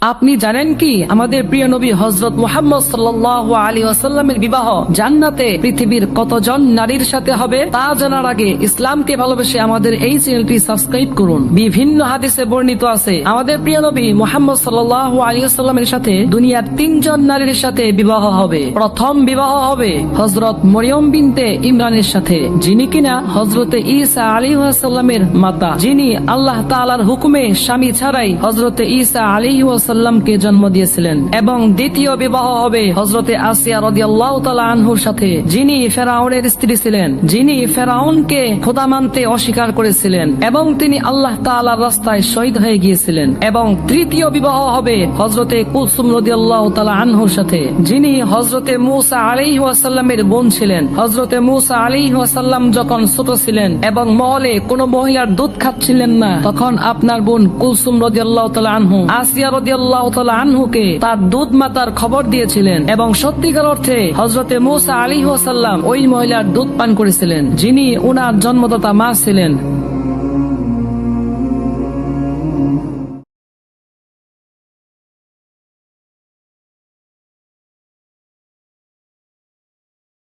আপনি জানেন কি? আমাদের প্রিয় নবী হজরত মোহাম্মদ সাল্লাহ আলী আসাল্লামের বিবাহ জান্নাতে পৃথিবীর কতজন নারীর সাথে হবে তা জানার আগে ইসলামকে ভালোবেসে আমাদের এই চ্যানেলটি সাবস্ক্রাইব করুন। বিভিন্ন হাদিসে বর্ণিত আছে, আমাদের প্রিয় নবী মোহাম্মদ সাল্লাহ আলী আসাল্লামের সাথে দুনিয়ার তিনজন নারীর সাথে বিবাহ হবে। প্রথম বিবাহ হবে হজরত মরিয়ম বিনতে ইমরানের সাথে, যিনি কিনা হজরতে ঈসা আলী সাল্লামের মাতা, যিনি আল্লাহ তাআলার হুকুমে স্বামী ছাড়াই হজরতে ঈসা আলী সাল্লামকে জন্ম দিয়েছিলেন। এবং দ্বিতীয় বিবাহ হবে হজরতে আসিয়া রদি আল্লাহ আনহুর সাথে, যিনি ফেরাউনের স্ত্রী ছিলেন। যিনি ফেরাউনকে খোদা মানতে অস্বীকার করেছিলেন এবং তিনি আল্লাহ তাআলার রাস্তায় শহীদ হয়ে গিয়েছিলেন। এবং তৃতীয় বিবাহ হবে হজরতে কুলসুম রদি আল্লাহ আনহুর সাথে, যিনি হজরতে মুসা আলী ওয়াসাল্লামের বোন ছিলেন। হজরতে মুসা আলী ওয়াসাল্লাম যখন ছোট ছিলেন এবং মহলে কোনো মহিলার দুধ খাচ্ছিলেন না, তখন আপনার বোন কুলসুম রদি আল্লাহ আনহু আসিয়া রদি আল্লাহ আনহুকে তার দুধ মাতার খবর দিয়েছিলেন এবং সত্যিকার অর্থে হজরতে মুসা আলী ওসাল্লাম ওই মহিলার দুধ পান করেছিলেন, যিনি উনার জন্মদাতা মা ছিলেন।